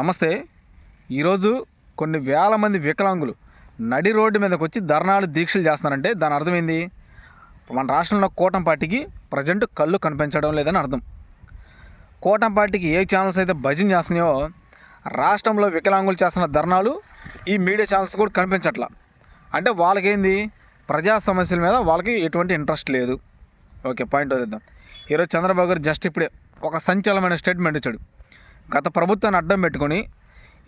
నమస్తే. ఈరోజు కొన్ని వేల మంది వికలాంగులు నడి రోడ్డు మీదకి వచ్చి ధర్నాలు దీక్షలు చేస్తున్నారంటే దాని అర్థం ఏంది మన రాష్ట్రంలో కూటమి పార్టీకి ప్రజెంట్ కళ్ళు కనిపించడం లేదని అర్థం. కూటమి పార్టీకి ఏ ఛానల్స్ అయితే భజన చేస్తున్నాయో రాష్ట్రంలో వికలాంగులు చేస్తున్న ధర్నాలు ఈ మీడియా ఛానల్స్ కూడా కనిపించట్లా. అంటే వాళ్ళకేంది? ప్రజా సమస్యల మీద వాళ్ళకి ఎటువంటి ఇంట్రెస్ట్ లేదు. ఓకే పాయింట్ వదిద్దాం ఈరోజు చంద్రబాబు గారు జస్ట్ ఇప్పుడే ఒక సంచలనమైన స్టేట్మెంట్ ఇచ్చాడు. గత ప్రభుత్వాన్ని అడ్డం పెట్టుకొని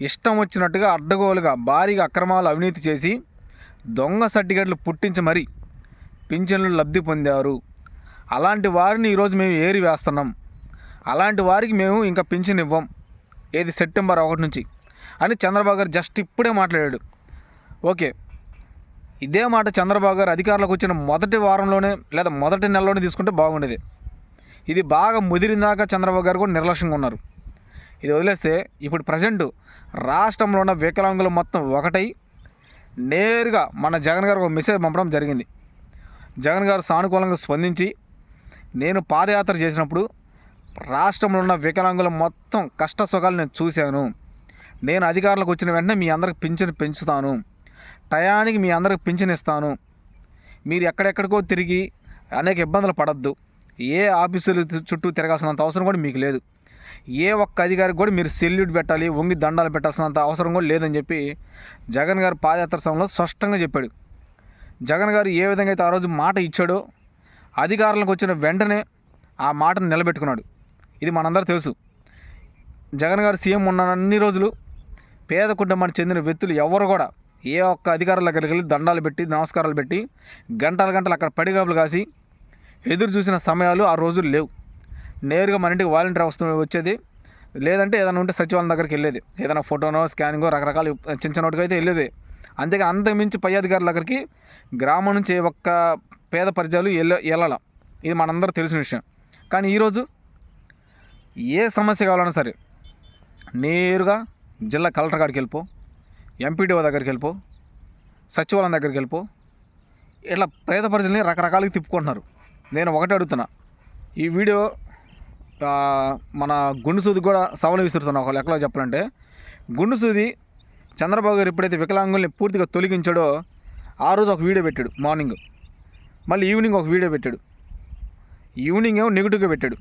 ఇష్టం వచ్చినట్టుగా అడ్డగోలుగా భారీగా అక్రమాలు అవినీతి చేసి దొంగ సర్టిఫికెట్లు పుట్టించి మరీ పింఛన్లు లబ్ధి పొందారు. అలాంటి వారిని ఈరోజు మేము ఏరి వేస్తున్నాం. అలాంటి వారికి మేము ఇంకా పింఛన్ ఇవ్వం. ఏది సెప్టెంబర్ ఒకటి నుంచి అని చంద్రబాబు గారు జస్ట్ ఇప్పుడే మాట్లాడాడు. ఓకే ఇదే మాట చంద్రబాబు గారు అధికారులకు వచ్చిన మొదటి వారంలోనే లేదా మొదటి నెలలోనే తీసుకుంటే బాగుండేది. ఇది బాగా ముదిరిందాక చంద్రబాబు గారు కూడా నిర్లక్ష్యంగా ఉన్నారు. ఇది వదిలేస్తే ఇప్పుడు ప్రజెంట్ రాష్ట్రంలో ఉన్న వికలాంగులు మొత్తం ఒకటై నేరుగా మన జగన్ గారు ఒక మెసేజ్ పంపడం జరిగింది. జగన్ గారు సానుకూలంగా స్పందించి నేను పాదయాత్ర చేసినప్పుడు రాష్ట్రంలో ఉన్న వికలాంగుల మొత్తం కష్ట సుఖాలు నేను చూశాను. నేను అధికారులకు వచ్చిన వెంటనే మీ అందరికి పింఛను పెంచుతాను. టయానికి మీ అందరికి పింఛను ఇస్తాను. మీరు ఎక్కడెక్కడికో తిరిగి అనేక ఇబ్బందులు పడద్దు. ఏ ఆఫీసులు చుట్టూ తిరగాల్సినంత అవసరం కూడా మీకు లేదు. ఏ ఒక్క అధికారికి కూడా మీరు సెల్యూట్ పెట్టాలి వంగి దండాలు పెట్టాల్సినంత అవసరం కూడా లేదని చెప్పి జగన్ గారు పాదయాత్ర సమయంలో స్పష్టంగా చెప్పాడు. జగన్ గారు ఏ విధంగా అయితే ఆ రోజు మాట ఇచ్చాడో అధికారులకు వచ్చిన వెంటనే ఆ మాటను నిలబెట్టుకున్నాడు. ఇది మనందరూ తెలుసు. జగన్ గారు సీఎం ఉన్న అన్ని రోజులు పేద కుటుంబానికి చెందిన వ్యక్తులు ఎవరు కూడా ఏ ఒక్క అధికారుల దగ్గరికి వెళ్ళి దండాలు పెట్టి నమస్కారాలు పెట్టి గంటల గంటలు అక్కడ పడిగాపులు కాసి ఎదురు చూసిన సమయాలు ఆ రోజులు లేవు. నేరుగా మన ఇంటికి వాలంటీర్ వస్తూ వచ్చేది. లేదంటే ఏదైనా ఉంటే సచివాలయం దగ్గరికి వెళ్ళేది. ఏదైనా ఫోటోనో స్కానింగో రకరకాల చిన్న చిన్నటికి అయితే వెళ్ళేది. అంతేగా అంతకుమించి పై అధికారుల దగ్గరికి గ్రామం నుంచి ఒక్క పేద పరిచయాలు వెళ్ళ వెళ్ళాల. ఇది మనందరూ తెలిసిన విషయం. కానీ ఈరోజు ఏ సమస్య కావాలన్నా సరే నేరుగా జిల్లా కలెక్టర్ కాడికి వెళ్ళిపో ఎంపీడీఓ దగ్గరికి వెళ్ళిపో సచివాలయం దగ్గరికి వెళ్ళిపో ఇట్లా పేద ప్రజల్ని రకరకాలుగా తిప్పుకుంటున్నారు. నేను ఒకటే అడుగుతున్నా. ఈ వీడియో మన గుండు సూది కూడా సవాలు విసురుతున్నా ఒక లెక్కలో చెప్పాలంటే గుండు సూది చంద్రబాబు గారు ఎప్పుడైతే వికలాంగుల్ని పూర్తిగా తొలగించాడో ఆ రోజు ఒక వీడియో పెట్టాడు మార్నింగ్ మళ్ళీ ఈవినింగ్ ఒక వీడియో పెట్టాడు. ఈవినింగ్ ఏమో నెగిటివ్గా పెట్టాడు.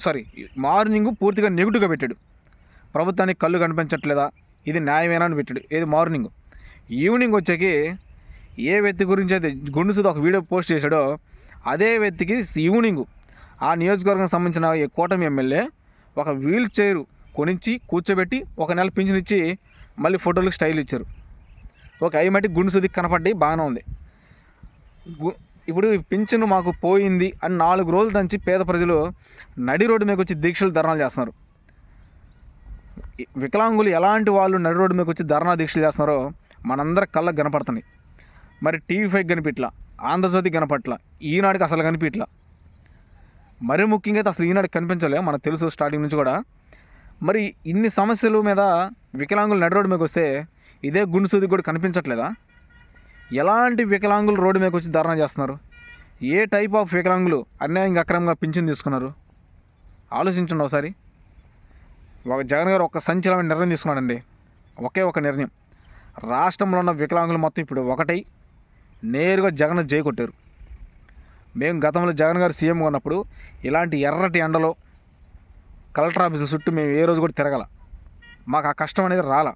సారీ మార్నింగ్ పూర్తిగా నెగిటివ్గా పెట్టాడు. ప్రభుత్వానికి కళ్ళు కనిపించట్లేదా? ఇది న్యాయమేనా అని పెట్టాడు. ఏది మార్నింగ్ ఈవినింగ్ వచ్చాకి ఏ వ్యక్తి గురించి అయితే గుండుసూది ఒక వీడియో పోస్ట్ చేశాడో అదే వ్యక్తికి ఈవినింగ్ ఆ నియోజకవర్గం సంబంధించిన ఈ కూటమి ఎమ్మెల్యే ఒక వీల్ చైర్ కొనించి కూర్చోబెట్టి ఒక నెల పింఛనిచ్చి మళ్ళీ ఫోటోలకు స్టైల్ ఇచ్చారు. ఓకే అవి మట్టి గుండు సుదికి కనపడి బాగానే ఉంది. గు- ఇప్పుడు పింఛను మాకు పోయింది అని నాలుగు రోజుల నుంచి పేద ప్రజలు నడి రోడ్డు మీదకి వచ్చి దీక్షలు ధర్నాలు చేస్తున్నారు. వికలాంగులు ఎలాంటి వాళ్ళు నడి రోడ్డు మీదకి వచ్చి ధర్నా దీక్షలు చేస్తున్నారో మనందరి కళ్ళకు కనపడుతున్నాయి. మరి టీవీ ఫైవ్ కనిపించట్లా ఆంధ్రజ్యోతి కనపట్ల ఈనాడికి అసలు కనిపించట్లా మరీ ముఖ్యంగా అయితే అసలు ఈనాడు కనిపించలే మనకు తెలుసు స్టార్టింగ్ నుంచి కూడా. మరి ఇన్ని సమస్యల మీద వికలాంగులు నడరోడ్డు రోడ్డు వస్తే ఇదే గుండు సూది కూడా కనిపించట్లేదా? ఎలాంటి వికలాంగులు రోడ్డు మీదకి వచ్చి ధర్నా చేస్తున్నారు? ఏ టైప్ ఆఫ్ వికలాంగులు అన్యాయంగా అక్రమంగా పింఛన్ తీసుకున్నారు? ఆలోచించండి ఒకసారి. ఒక జగన్ గారు ఒక సంచలనమైన నిర్ణయం తీసుకున్నాడండి. ఒకే ఒక నిర్ణయం. రాష్ట్రంలో ఉన్న వికలాంగులు మొత్తం ఇప్పుడు ఒకటై నేరుగా జగన్ జై కొట్టారు మేము గతంలో జగన్ గారు సీఎం ఉన్నప్పుడు ఇలాంటి ఎర్రటి ఎండలో కలెక్టర్ ఆఫీసు చుట్టూ మేము ఏ రోజు కూడా తిరగల. మాకు ఆ కష్టం అనేది రాల.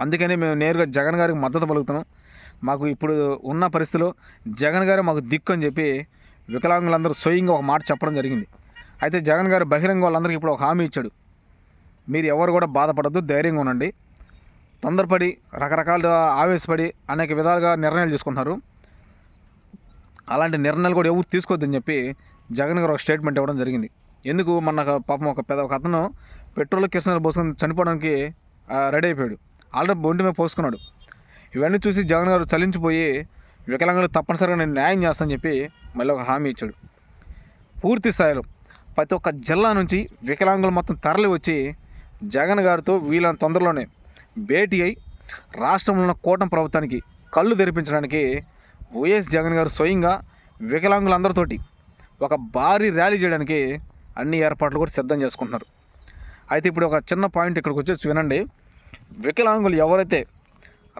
అందుకనే మేము నేరుగా జగన్ గారికి మద్దతు పలుకుతున్నాం. మాకు ఇప్పుడు ఉన్న పరిస్థితిలో జగన్ గారు మాకు దిక్కు అని చెప్పి వికలాంగులందరూ స్వయంగా ఒక మాట చెప్పడం జరిగింది. అయితే జగన్ గారు బహిరంగ వాళ్ళందరికీ ఇప్పుడు ఒక హామీ ఇచ్చాడు. మీరు ఎవరు కూడా బాధపడద్దు ధైర్యంగా ఉండండి. తొందరపడి రకరకాల ఆవేశపడి అనేక విధాలుగా నిర్ణయాలు తీసుకుంటున్నారు. అలాంటి నిర్ణయాలు కూడా ఎవరు తీసుకోవద్దని చెప్పి జగన్ గారు ఒక స్టేట్మెంట్ ఇవ్వడం జరిగింది. ఎందుకు? మొన్న పాపం ఒక పెద్ద ఒక అతను పెట్రోల్ కిరసనాలు పోసుకొని చనిపోవడానికి రెడీ అయిపోయాడు. ఆల్రెడీ బొండి మీద పోసుకున్నాడు. ఇవన్నీ చూసి జగన్ గారు చలించిపోయి వికలాంగులు తప్పనిసరిగా నేను న్యాయం చేస్తానని చెప్పి మళ్ళీ ఒక హామీ ఇచ్చాడు. పూర్తి స్థాయిలో ప్రతి ఒక్క జిల్లా నుంచి వికలాంగులు మొత్తం తరలి వచ్చి జగన్ గారితో వీళ్ళని తొందరలోనే భేటీ అయి రాష్ట్రంలో ఉన్న కూటమి ప్రభుత్వానికి కళ్ళు తెరిపించడానికి వైఎస్ జగన్ గారు స్వయంగా వికలాంగులందరితోటి ఒక భారీ ర్యాలీ చేయడానికి అన్ని ఏర్పాట్లు కూడా సిద్ధం చేసుకుంటున్నారు. అయితే ఇప్పుడు ఒక చిన్న పాయింట్ ఇక్కడికి వచ్చేసి వినండి. వికలాంగులు ఎవరైతే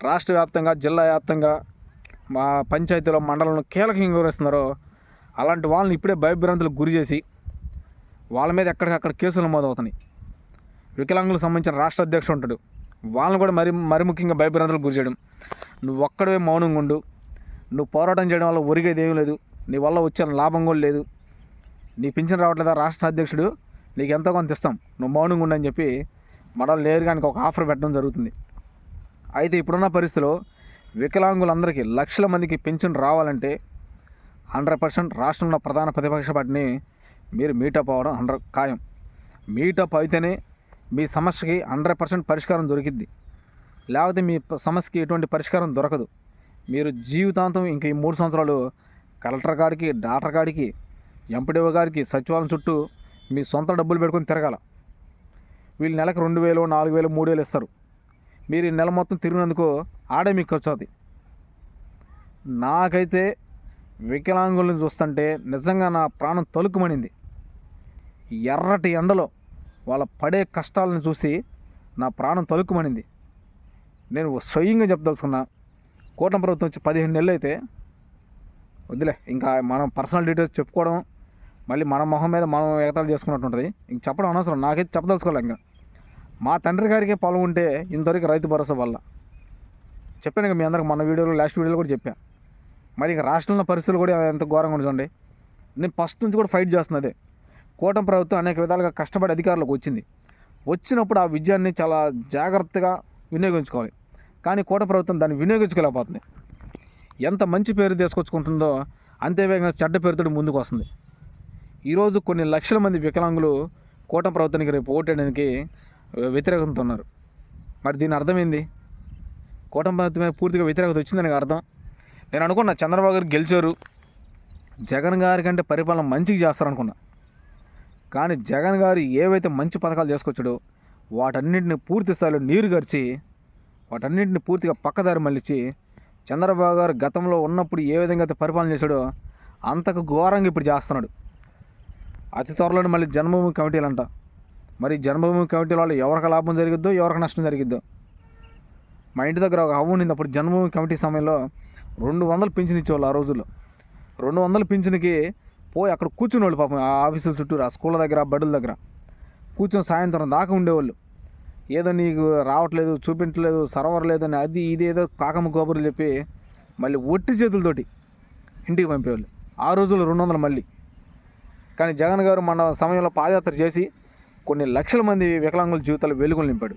రాష్ట్ర వ్యాప్తంగా జిల్లా వ్యాప్తంగా మా పంచాయతీలో మండలంలో కీలకంగా వివరిస్తున్నారో అలాంటి వాళ్ళని ఇప్పుడే భయభ్రాంతులకు గురి చేసి వాళ్ళ మీద ఎక్కడికక్కడ కేసులు నమోదవుతున్నాయి. వికలాంగులకు సంబంధించిన రాష్ట్ర అధ్యక్షుడు ఉంటాడు. వాళ్ళని కూడా మరి మరి ముఖ్యంగా భయభ్రాంతులకు గురి చేయడం. నువ్వు ఒక్కడే మౌనంగా ఉండు. నువ్వు పోరాటం చేయడం వల్ల ఒరిగేది ఏమీ లేదు. నీ వల్ల వచ్చిన లాభం కూడా లేదు. నీ పింఛన్ రావట్లేదా రాష్ట్ర అధ్యక్షుడు? నీకు ఎంతో కొంత ఇస్తాం. నువ్వు మౌనంగా ఉండని చెప్పి మడల నేరుగానికి ఒక ఆఫర్ పెట్టడం జరుగుతుంది. అయితే ఇప్పుడున్న పరిస్థితిలో వికలాంగులందరికీ లక్షల మందికి పింఛన్ రావాలంటే హండ్రెడ్ పర్సెంట్ రాష్ట్రంలో ప్రధాన ప్రతిపక్ష పార్టీని మీరు మీటప్ అవ్వడం హండ్రెడ్ ఖాయం. మీటప్ అయితేనే మీ సమస్యకి హండ్రెడ్ పర్సెంట్ పరిష్కారం దొరికిద్ది. లేకపోతే మీ సమస్యకి ఎటువంటి పరిష్కారం దొరకదు. మీరు జీవితాంతం ఇంక ఈ మూడు సంవత్సరాలు కలెక్టర్ గారికి డాక్టర్ గారికి ఎంపీడీఓ గారికి సచివాలయం చుట్టూ మీ సొంత డబ్బులు పెట్టుకొని తిరగాల. వీళ్ళు నెలకు రెండు వేలు నాలుగు వేలు మూడు వేలు ఇస్తారు. మీరు ఈ నెల మొత్తం తిరిగినందుకు ఆడే మీకు ఖర్చు అవుతుంది నాకైతే వికలాంగులను చూస్తుంటే నిజంగా నా ప్రాణం తలుకుమనింది ఎర్రటి ఎండలో వాళ్ళ పడే కష్టాలను చూసి నా ప్రాణం తలుక్కుమనింది. నేను స్వయంగా చెప్పదలుచుకున్నా కూటమి ప్రభుత్వం వచ్చి పదిహేను నెలలు అయితే వద్దులే. ఇంకా మనం పర్సనల్ డీటెయిల్స్ చెప్పుకోవడం మళ్ళీ మన మొహం మీద మనం ఎగతాలు చేసుకున్నట్టు ఉంటుంది. ఇంక చెప్పడం అనవసరం. నాకైతే చెప్పదలుచుకోవాలి ఇంకా. మా తండ్రి గారికే పొలం ఉంటే ఇంతవరకు రైతు భరోసా వల్ల. చెప్పాను ఇక మీ అందరికి మన వీడియోలో లాస్ట్ వీడియోలో కూడా చెప్పాను మరి ఇక రాష్ట్రంలో పరిస్థితులు కూడా ఎంత ఘోరంగా ఉంది చూడండి. నేను ఫస్ట్ నుంచి కూడా ఫైట్ చేస్తున్నా అదే. కూటమి ప్రభుత్వం అనేక విధాలుగా కష్టపడి అధికారులకు వచ్చింది. వచ్చినప్పుడు ఆ విజయాన్ని చాలా జాగ్రత్తగా వినియోగించుకోవాలి. కానీ కోట ప్రభుత్వం దాన్ని వినియోగించుకోలేకపోతుంది. ఎంత మంచి పేరు తీసుకొచ్చుకుంటుందో అంతే వేగంగా చెడ్డ పేరుతో ముందుకు వస్తుంది. ఈరోజు కొన్ని లక్షల మంది వికలాంగులు కూటమి ప్రభుత్వానికి రేపు ఓటేయడానికి వ్యతిరేకంతో ఉన్నారు మరి దీని అర్థమైంది కూటమి ప్రభుత్వం పూర్తిగా వ్యతిరేకత వచ్చిందని అర్థం. నేను అనుకున్నా చంద్రబాబు గారు గెలిచారు. జగన్ గారి కంటే పరిపాలన మంచిగా చేస్తారనుకున్నా. కానీ జగన్ గారు ఏవైతే మంచి పథకాలు చేసుకొచ్చాడో వాటన్నింటిని పూర్తి స్థాయిలో నీరు గడిచి వాటన్నింటిని పూర్తిగా పక్కదారి మళ్ళించి చంద్రబాబు గారు గతంలో ఉన్నప్పుడు ఏ విధంగా అయితే పరిపాలన చేశాడో అంతకు ఘోరంగా ఇప్పుడు చేస్తున్నాడు. అతి త్వరలో మళ్ళీ జన్మభూమి కమిటీలు అంట మరి జన్మభూమి కమిటీల వల్ల ఎవరికి లాభం జరిగిద్దో ఎవరికి నష్టం జరిగిద్దో? మా ఇంటి దగ్గర ఒక అవ్వ ఉండింది అప్పుడు జన్మభూమి కమిటీ సమయంలో రెండు వందలు పింఛన్ ఇచ్చేవాళ్ళు ఆ రోజుల్లో. రెండు వందల పింఛన్కి పోయి అక్కడ కూర్చునేవాళ్ళు పాపం ఆ ఆఫీసుల చుట్టూరు ఆ స్కూళ్ళ దగ్గర బడుల దగ్గర. కూర్చొని సాయంత్రం దాకా ఉండేవాళ్ళు. ఏదో నీకు రావట్లేదు చూపించలేదు సర్వర్ లేదని అది ఇది ఏదో కాకమ్మ గోబులు చెప్పి మళ్ళీ ఒట్టి చేతులతోటి ఇంటికి పంపేవాళ్ళు. ఆ రోజుల్లో రెండు వందలు మళ్ళీ. కానీ జగన్ గారు మన సమయంలో పాదయాత్ర చేసి కొన్ని లక్షల మంది వికలాంగుల జీవితాలు వెలుగులు నింపాడు.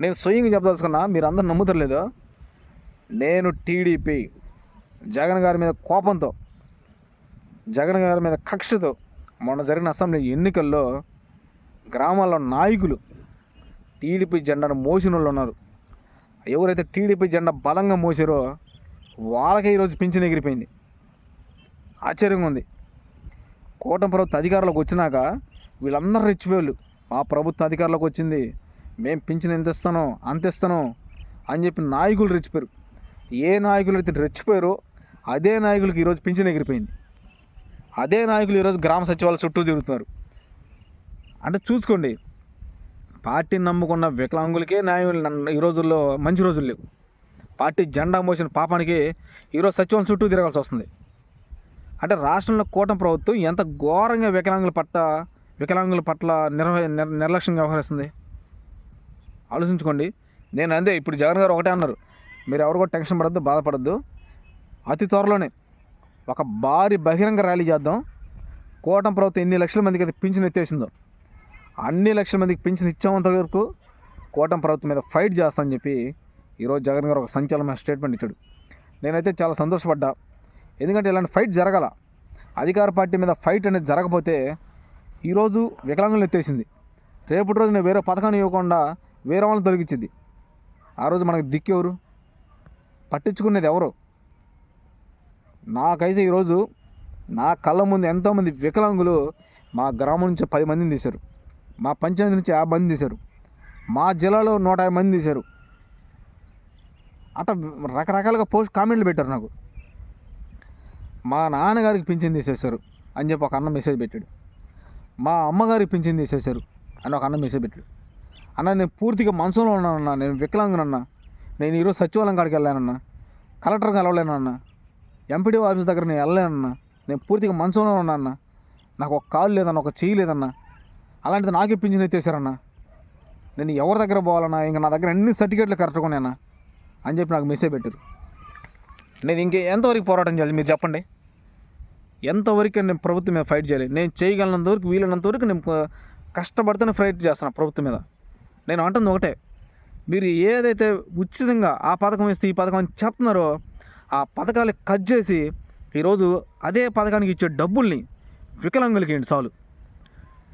నేను స్వయంగా చెప్పదలుచుకున్నా మీరు అందరు నమ్ముతలేదో? నేను టీడీపీ జగన్ గారి మీద కోపంతో జగన్ గారి మీద కక్షతో మొన్న జరిగిన అసెంబ్లీ ఎన్నికల్లో గ్రామాల్లో నాయకులు టీడీపీ జెండాను మోసిన వాళ్ళు ఉన్నారు. ఎవరైతే టీడీపీ జెండా బలంగా మోసారో వాళ్ళకే ఈరోజు పింఛన్ ఎగిరిపోయింది. ఆశ్చర్యంగా ఉంది. కూటమి ప్రభుత్వ అధికారులకు వచ్చినాక వీళ్ళందరూ రెచ్చిపోయాళ్ళు. మా ప్రభుత్వ అధికారులకు వచ్చింది. మేము పింఛన్ ఎంత ఇస్తానో అంత ఇస్తానో అని చెప్పి నాయకులు రెచ్చిపోయారు. ఏ నాయకులు అయితే రెచ్చిపోయారో అదే నాయకులకు ఈరోజు పింఛన్ ఎగిరిపోయింది. అదే నాయకులు ఈరోజు గ్రామ సచివాలయ చుట్టూ తిరుగుతున్నారు. అంటే చూసుకోండి పార్టీని నమ్ముకున్న వికలాంగులకే న్యాయం ఈ రోజుల్లో మంచి రోజులు లేవు. పార్టీ జెండా మోసిన పాపానికి ఈరోజు సచివం చుట్టూ తిరగాల్సి వస్తుంది. అంటే రాష్ట్రంలో కూటమి ప్రభుత్వం ఎంత ఘోరంగా వికలాంగుల పట్ల వికలాంగుల పట్ల నిర్వ నిర్లక్ష్యంగా వ్యవహరిస్తుంది? ఆలోచించుకోండి. నేను అందే ఇప్పుడు జగన్ గారు ఒకటే అన్నారు. మీరు ఎవరు కూడా టెన్షన్ పడద్దు బాధపడద్దు. అతి త్వరలోనే ఒక భారీ బహిరంగ ర్యాలీ చేద్దాం. కూటమి ప్రభుత్వం ఎన్ని లక్షల మందికి అయితే పింఛన్ ఎత్తేసిందో. అన్ని లక్షల మందికి పింఛన్ ఇచ్చేంత వరకు కోటం ప్రభుత్వం మీద ఫైట్ చేస్తానని చెప్పి ఈరోజు జగన్ గారు ఒక సంచలనమైన స్టేట్మెంట్ ఇచ్చాడు. నేనైతే చాలా సంతోషపడ్డా. ఎందుకంటే ఇలాంటి ఫైట్ జరగాల. అధికార పార్టీ మీద ఫైట్ అనేది జరగకపోతే ఈరోజు వికలాంగులు ఎత్తేసింది. రేపటి నేను వేరే పథకాన్ని ఇవ్వకుండా వేరే వాళ్ళని తొలగించింది. ఆ రోజు మనకు దిక్కెవరు పట్టించుకునేది ఎవరు? నాకైతే ఈరోజు నా కళ్ళ ముందు ఎంతోమంది వికలాంగులు మా గ్రామం నుంచి పది మందిని తీశారు. మా పంచాయతీ నుంచి యాభై మంది తీశారు. మా జిల్లాలో నూట యాభై మంది తీశారు. అట్లా రకరకాలుగా పోస్ట్ కామెంట్లు పెట్టారు నాకు. మా నాన్నగారికి పింఛన్ తీసేశారు అని చెప్పి ఒక అన్న మెసేజ్ పెట్టాడు. మా అమ్మగారికి పింఛన్ తీసేశారు అని ఒక అన్న మెసేజ్ పెట్టాడు. అన్న నేను పూర్తిగా మనసులో ఉన్నానన్నా నేను వికలాంగునన్నా నేను ఈరోజు సచివాలయం కాడికి వెళ్ళానన్నా కలెక్టర్ కలవలేనన్నా ఎంపీడీ ఆఫీస్ దగ్గర నేను వెళ్ళలేనన్నా నేను పూర్తిగా మనసులో ఉన్నానన్నా నాకు ఒక కాలు లేదన్నా ఒక చెయ్యి లేదన్నా అలాంటిది నాకే పింఛన్ ఎత్తేసారన్నా నేను ఎవరి దగ్గర పోవాలన్నా? ఇంకా నా దగ్గర అన్ని సర్టిఫికేట్లు కరెక్ట్గా ఉన్నాయన్నా? అని చెప్పి నాకు మెసేజ్ పెట్టారు. నేను ఇంకే ఎంతవరకు పోరాటం చేయాలి? మీరు చెప్పండి. ఎంతవరకు నేను ప్రభుత్వం మీద ఫైట్ చేయాలి? నేను చేయగలిగినంత వరకు వీలైనంత వరకు నేను కష్టపడితేనే ఫైట్ చేస్తాను ప్రభుత్వం మీద. నేను అంటుంది ఒకటే. మీరు ఏదైతే ఉచితంగా ఆ పథకం ఇస్తే ఈ పథకం అని చెప్తున్నారో ఆ పథకాలు కట్ చేసి ఈరోజు అదే పథకానికి ఇచ్చే డబ్బుల్ని వికలాంగులకి ఏంటి చాలు.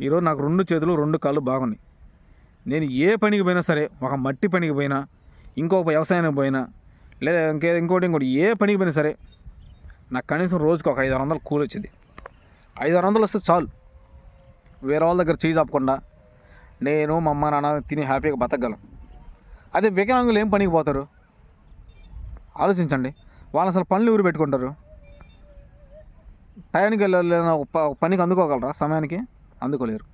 ఈరోజు నాకు రెండు చేతులు రెండు కాళ్ళు బాగున్నాయి. నేను ఏ పనికి పోయినా సరే ఒక మట్టి పనికి పోయినా ఇంకొక వ్యవసాయానికి పోయినా లేదా ఇంకే ఇంకోటి ఇంకోటి ఏ పనికి పోయినా సరే నాకు కనీసం రోజుకి ఒక ఐదు ఆరు వందలు కూలి వచ్చింది. ఐదు ఆరు వందలు వస్తే చాలు. వేరే వాళ్ళ దగ్గర చేయి చాపకుండా నేను మా అమ్మ నాన్న తిని హ్యాపీగా బతకగలం. అదే వికలాంగులు ఏం పనికి పోతారు? ఆలోచించండి. వాళ్ళు అసలు పనులు ఊరు పెట్టుకుంటారు? టయానికి వెళ్ళలేన ప- పనికి అందుకోగలరా సమయానికి? అందుకోలేరు.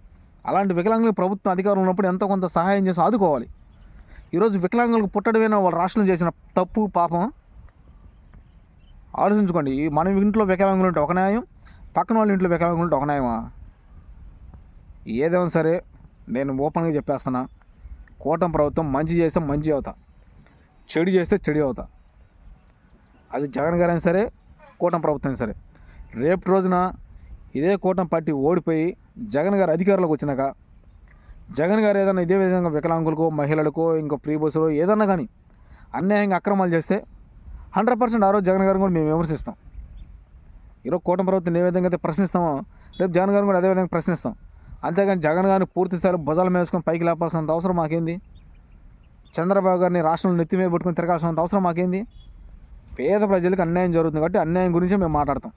అలాంటి వికలాంగులు ప్రభుత్వం అధికారం ఉన్నప్పుడు ఎంతో కొంత సహాయం చేసి ఆదుకోవాలి. ఈరోజు వికలాంగులకు పుట్టడమేనా వాళ్ళ రాష్ట్రం చేసిన తప్పు పాపం? ఆలోచించుకోండి. మన ఇంట్లో వికలాంగులు ఉంటే ఒక న్యాయం పక్కన వాళ్ళ ఇంట్లో వికలాంగులు ఉంటే ఒక న్యాయమా? ఏదేమైనా సరే నేను ఓపెన్గా చెప్పేస్తున్నా. కూటమి ప్రభుత్వం మంచి చేస్తే మంచి అవుతా. చెడు చేస్తే చెడు అవుతా. అది జగన్ గారైనా సరే కూటమి ప్రభుత్వం అయినా సరే. రేపు రోజున ఇదే కూటమి పార్టీ ఓడిపోయి జగన్ గారు అధికారంలోకి వచ్చినాక జగన్ గారు ఏదైనా ఇదే విధంగా వికలాంగులకు మహిళలకు ఇంకా ప్రీ బస్సులు ఏదన్నా కానీ అన్యాయంగా అక్రమాలు చేస్తే హండ్రెడ్ పర్సెంట్ ఆ రోజు జగన్ గారిని కూడా మేము విమర్శిస్తాం. ఈరోజు కూటమి ప్రభుత్వం ఏ విధంగా అయితే ప్రశ్నిస్తామో రేపు జగన్ గారిని కూడా అదే విధంగా ప్రశ్నిస్తాం. అంతేగాని జగన్ గారిని పూర్తి స్థాయిలో భుజాలు మేసుకొని పైకి లేపాల్సినంత అవసరం మాకేంది? చంద్రబాబు గారిని రాష్ట్రంలో నెత్తి మీద పెట్టుకొని తిరగాల్సినంత అవసరం మాకేంది? పేద ప్రజలకు అన్యాయం జరుగుతుంది కాబట్టి అన్యాయం గురించే మేము మాట్లాడతాం.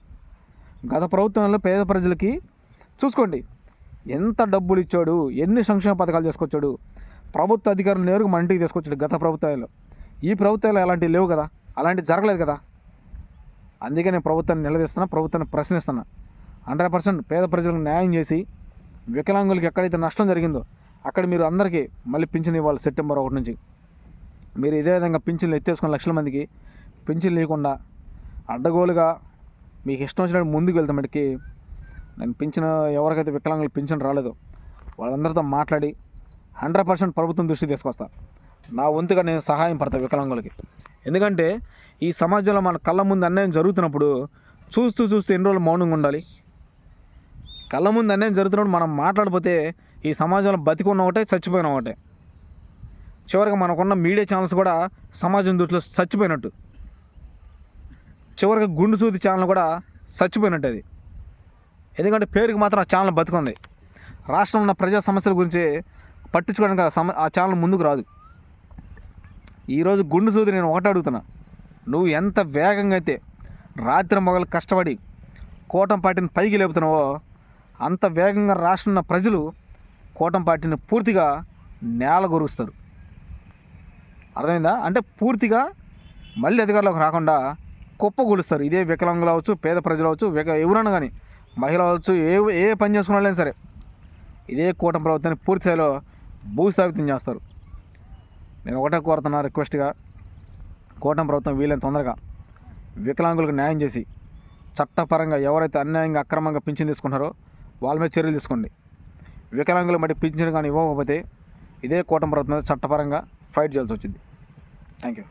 గత ప్రభుత్వంలో పేద ప్రజలకి చూసుకోండి ఎంత డబ్బులు ఇచ్చాడు ఎన్ని సంక్షేమ పథకాలు తీసుకొచ్చాడు ప్రభుత్వ అధికారులు నేరుగా మన ఇంటికి తీసుకొచ్చాడు గత ప్రభుత్వాలు. ఈ ప్రభుత్వాలు అలాంటివి లేవు కదా అలాంటివి జరగలేదు కదా. అందుకే నేను ప్రభుత్వాన్ని నిలదీస్తున్నా ప్రభుత్వాన్ని ప్రశ్నిస్తున్నా. హండ్రెడ్ పర్సెంట్ పేద ప్రజలకు న్యాయం చేసి వికలాంగులకి ఎక్కడైతే నష్టం జరిగిందో అక్కడ మీరు అందరికీ మళ్ళీ పింఛన్ ఇవ్వాలి సెప్టెంబర్ ఒకటి నుంచి. మీరు ఇదే విధంగా పింఛన్లు ఎత్తేసుకుని లక్షల మందికి పింఛన్ లేకుండా అడ్డగోలుగా మీకు ఇష్టం వచ్చినట్టు ముందుకు వెళ్తాం నేను పింఛన్ ఎవరికైతే వికలాంగులు పింఛన్ రాలేదు వాళ్ళందరితో మాట్లాడి హండ్రెడ్ పర్సెంట్ ప్రభుత్వం దృష్టి తీసుకొస్తా. నా వంతుగా నేను సహాయం పడతా వికలాంగులకి. ఎందుకంటే ఈ సమాజంలో మన కళ్ళ ముందు అన్యాయం జరుగుతున్నప్పుడు చూస్తూ చూస్తూ ఎన్ని రోజులు మౌనంగా ఉండాలి? కళ్ళ ముందు అన్యాయం జరుగుతున్నప్పుడు మనం మాట్లాడిపోతే ఈ సమాజంలో బతికున్న ఒకటే చచ్చిపోయిన ఒకటే. చివరికి మనకున్న మీడియా ఛానల్స్ కూడా సమాజం దృష్టిలో చచ్చిపోయినట్టు. చివరికి గుండు సూది ఛానల్ కూడా చచ్చిపోయినట్టు అది ఎందుకంటే పేరుకి మాత్రం ఆ ఛానల్ బతుకుంది. రాష్ట్రంలో ఉన్న ప్రజా సమస్యల గురించి పట్టించుకోవడానికి ఆ సమ ఆ ఛానల్ ముందుకు రాదు. ఈరోజు గుండు సూది నేను ఒకటి అడుగుతున్నా. నువ్వు ఎంత వేగంగా అయితే రాత్రి మొగలు కష్టపడి కూటం పైకి లేపుతున్నావో అంత వేగంగా రాష్ట్రంలో ఉన్న ప్రజలు కూటం పూర్తిగా నేల గొరుస్తారు అర్థమైందా? అంటే పూర్తిగా మళ్ళీ అధికారంలోకి రాకుండా కుప్పగొలుస్తారు. ఇదే వికలాంగులు అవచ్చు పేద ప్రజలు అవచ్చు విక ఎవరైనా కానీ మహిళలు అవచ్చు ఏ ఏ పని చేసుకున్న వాళ్ళైనా సరే ఇదే కూటమి ప్రభుత్వాన్ని పూర్తి స్థాయిలో భూస్థాపితం చేస్తారు. నేను ఒకటే కోరుతున్నా రిక్వెస్ట్గా కూటమి ప్రభుత్వం వీలైన తొందరగా వికలాంగులకు న్యాయం చేసి చట్టపరంగా ఎవరైతే అన్యాయంగా అక్రమంగా పింఛన్ తీసుకుంటారో వాళ్ళ మీద చర్యలు తీసుకోండి. వికలాంగులు బట్టి పింఛన్ కానీ ఇవ్వకపోతే ఇదే కూటమి ప్రభుత్వం చట్టపరంగా ఫైట్ చేయాల్సి వచ్చింది. Thank you